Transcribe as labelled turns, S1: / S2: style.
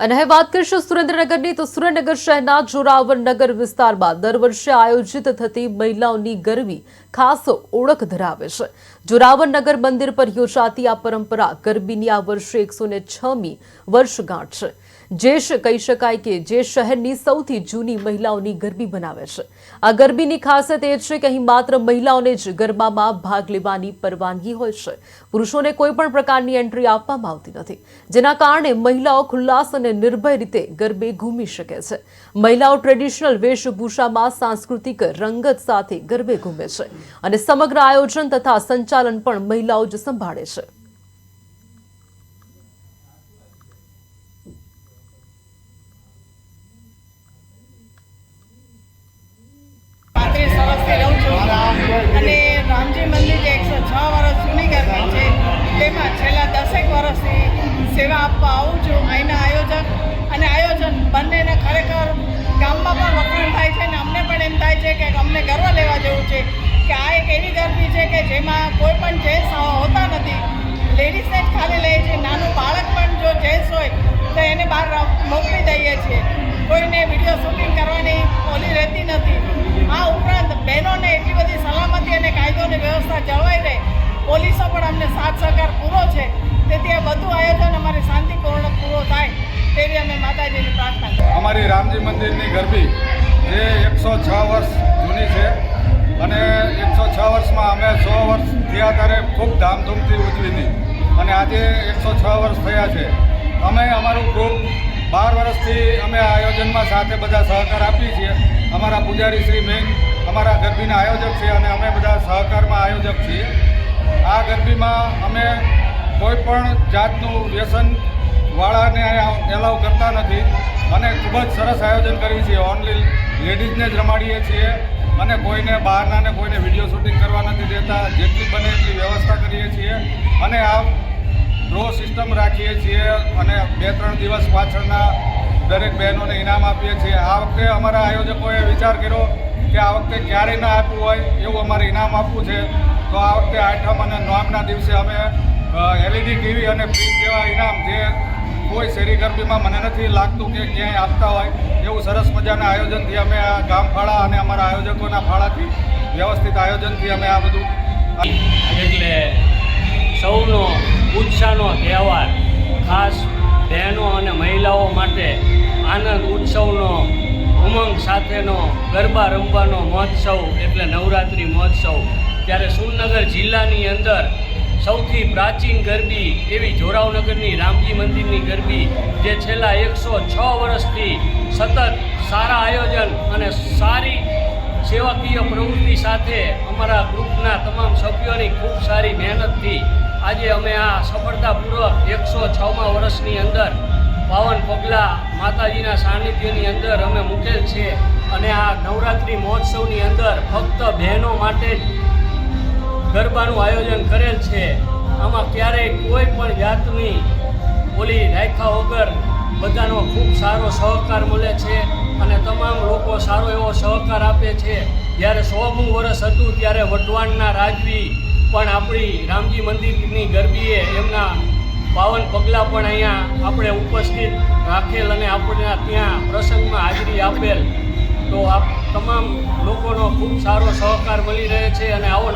S1: અને હવે વાત કરીશું સુરેન્દ્રનગરની. તો સુરેન્દ્રનગર શહેરના જોરાવરનગર વિસ્તારમાં દર વર્ષે આયોજિત થતી મહિલાઓની ગરબી ખાસ ઓળખ ધરાવે છે. જોરાવરનગર મંદિર પર યોજાતી આ પરંપરા ગરબીની આ વર્ષે એકસો ને છમી વર્ષગાંઠ છે. જે કહી શકાય કે જે શહેરની સૌથી જૂની મહિલાઓની ગરબી બનાવે છે. આ ગરબીની ખાસિયત એ છે કે અહીં માત્ર મહિલાઓને જ ગરબામાં ભાગ લેવાની પરવાનગી હોય છે. પુરુષોને કોઈ પણ પ્રકારની એન્ટ્રી આપવામાં આવતી નથી. જેના કારણે મહિલાઓ ખુલ્લાસ અને નિર્ભય રીતે ગરબે ઘૂમી શકે છે. મહિલાઓ ટ્રેડિશનલ વેશભૂષામાં સાંસ્કૃતિક રંગત સાથે ગરબે ઘૂમે છે અને સમગ્ર આયોજન તથા સંચાલન પણ મહિલાઓ જ સંભાળે છે
S2: પાંત્રીસ વર્ષથી રહું છું અને રામજી મંદિર જે એકસો છ વર્ષ જૂની ગરમી છે, તેમાં છેલ્લા દસેક વર્ષથી સેવા આપવા આવું છું. અહીંના આયોજક અને આયોજન બંનેને ખરેખર ગામમાં પણ વખાણ થાય છે અને અમને પણ એમ થાય છે કે અમને ગર્વ લેવા જેવું છે કે આ એક એવી ગરબી છે કે જેમાં કોઈ પણ જેન્ટ્સ હોતા નથી. લેડીઝને જ ખાલી લે છે. નાનું બાળક પણ જો જેન્ટ્સ હોય, તો એને બહાર મોકલી દઈએ છીએ. કોઈને વીડિયો શૂટિંગ કરવાની ઓલી રહેતી નથી. સાથ સહકાર પૂરો છે તેથી આ બધું આયોજન અમારે શાંતિપૂર્ણ પૂરો થાય તેવી અમે માતાજીની પ્રાર્થના
S3: અમારી રામજી મંદિરની ગરબી જે એકસો છ વર્ષ જૂની છે અને એકસો છ વર્ષમાં અમે સો વર્ષ થયા ત્યારે ખૂબ ધામધૂમથી ઉજવી હતી. અને આજે એકસો છ વર્ષ થયા છે. અમે અમારું ગ્રુપ બાર વર્ષથી અમે આયોજનમાં સાથે બધા સહકાર આપીએ છીએ. અમારા પૂજારી શ્રી મેન, અમારા ગરબીના આયોજક છે અને અમે બધા સહકારમાં આયોજક છીએ. આ ગરબીમાં અમે કોઈ પણ જાતનું વ્યસન વાળાને એલાવ કરતા નથી. અને ખૂબ જ સરસ આયોજન કરીએ છીએ. ઓનલી લેડીઝને જ રમાડીએ છીએ. અને કોઈને બહારના ને કોઈને વીડિયો શૂટિંગ કરવા નથી દેતા. જેટલી બને એટલી વ્યવસ્થા કરીએ છીએ. અને આ ડ્રો સિસ્ટમ રાખીએ છીએ અને બે ત્રણ દિવસ પાછળના દરેક બહેનોને ઇનામ આપીએ છીએ. આ વખતે અમારા આયોજકોએ વિચાર કર્યો કે આ વખતે ક્યારેય ના આપ્યું હોય એવું અમારે ઇનામ આપવું છે. તો આ વખતે આઠમ અને નોમના દિવસે અમે એલઈડી ટીવી અને ફ્રીજ જેવા ઇનામ જે કોઈ શેરી ગરબીમાં મને નથી લાગતું કે ક્યાંય આપતા હોય, એવું સરસ મજાના આયોજનથી અમે આ ગામ ફાળા અને અમારા આયોજકોના ફાળાથી વ્યવસ્થિત આયોજનથી અમે આ બધું
S4: એટલે સૌનો ઉત્સાહનો તહેવાર, ખાસ બહેનો અને મહિલાઓ માટે આનંદ ઉત્સવનો, ઉમંગ સાથેનો ગરબા રમવાનો મહોત્સવ, એટલે નવરાત્રિ મહોત્સવ. ત્યારે સુરનગર જિલ્લાની અંદર સૌથી પ્રાચીન ગરબી એવી જોરાવનગરની રામજી મંદિરની ગરબી જે છેલ્લા એકસો છ વર્ષથી સતત સારા આયોજન અને સારી સેવાકીય પ્રવૃત્તિ સાથે અમારા ગ્રુપના તમામ સભ્યોની ખૂબ સારી મહેનતથી આજે અમે આ સફળતાપૂર્વક એકસો છમાં વર્ષની અંદર પાવન પગલાં માતાજીના સાનિધ્યની અંદર અમે મૂકેલ છે અને આ નવરાત્રિ મહોત્સવની અંદર ફક્ત બહેનો માટે જ ગરબાનું આયોજન કરેલ છે. આમાં ક્યારેય કોઈ પણ જાતની ઓલી રાખ્યા વગર બધાનો ખૂબ સારો સહકાર મળે છે અને તમામ લોકો સારો એવો સહકાર આપે છે. જ્યારે સોમું વર્ષ હતું ત્યારે વઢવાણના રાજવી પણ આપણી રામજી મંદિરની ગરબીએ એમના પાવન પગલાં પણ અહીંયા આપણે ઉપસ્થિત રાખેલ અને આપણે ત્યાં પ્રસંગમાં હાજરી આપેલ. તો આ તમામ લોકોનો ખૂબ સારો સહકાર મળી રહે છે અને આવો